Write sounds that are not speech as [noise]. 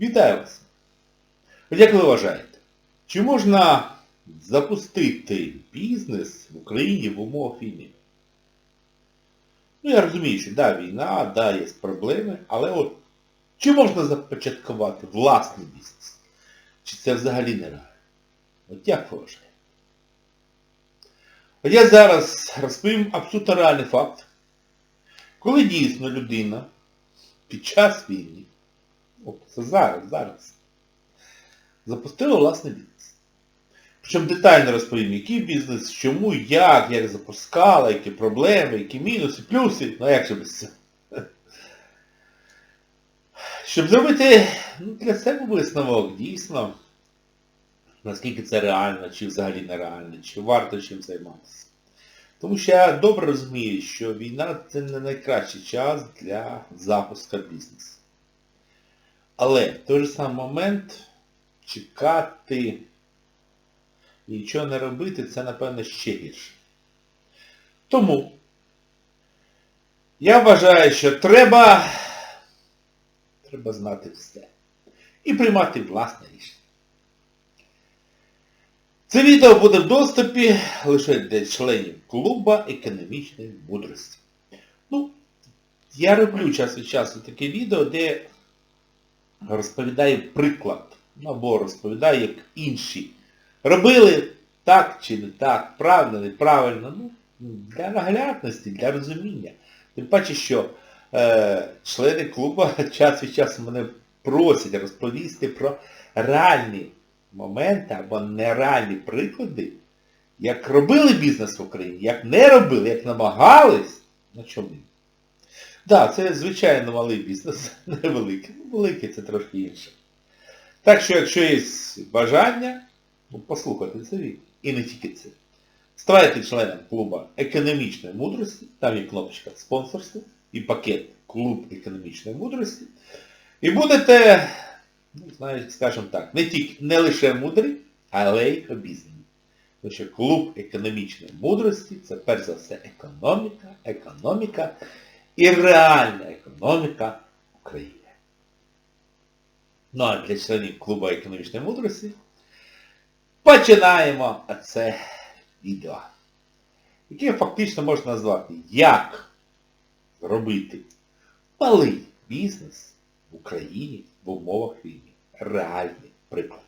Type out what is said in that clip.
Вітаю вас! Як ви вважаєте, чи можна запустити бізнес в Україні в умовах війни? Ну я розумію, що да, війна, да, є проблеми, але от чи можна започаткувати власний бізнес? Чи це взагалі нереально? От як ви вважаєте? Я зараз розповім абсолютно реальний факт, коли дійсно людина під час війни, от це зараз, зараз, запустила власний бізнес. Причому детально розповім, який бізнес, чому, як, як запускала, які проблеми, які мінуси, плюси, ну як же без цього. Щоб зробити ну, для себе висновок, дійсно, наскільки це реально, чи взагалі нереально, чи варто чим займатися. Тому що я добре розумію, що війна це не найкращий час для запуску бізнесу. Але в той же самий момент чекати і нічого не робити, це, напевно, ще гірше. Тому я вважаю, що треба, треба знати все. І приймати власне рішення. Це відео буде в доступі лише для членів клуба економічної мудрості. Ну, я роблю час від часу таке відео, де розповідаю приклад, або розповідаю, як інші робили так чи не так, правильно, неправильно, ну, для наглядності, для розуміння. Тим паче, що е, члени клубу [laughs] час від часу мене просять розповісти про реальні моменти або нереальні приклади, як робили бізнес в Україні, як не робили, як намагались, на чому. Так, да, це звичайно малий бізнес, [laughs] невеликий. Ну, великий це трошки інше. Так що, якщо є бажання, ну, послухайте це відео. І не тільки це. Ставайте членом клубу економічної мудрості, там є кнопочка спонсорства і пакет Клуб економічної мудрості. І будете, ну, знаєте, скажімо так, не тільки не лише мудрі, але й обізнані. Тому що клуб економічної мудрості це перш за все економіка, економіка і реальна економіка України. Ну а для членів клубу економічної мудрості починаємо це відео, яке фактично можна назвати як робити малий бізнес в Україні в умовах війни. Реальний приклад.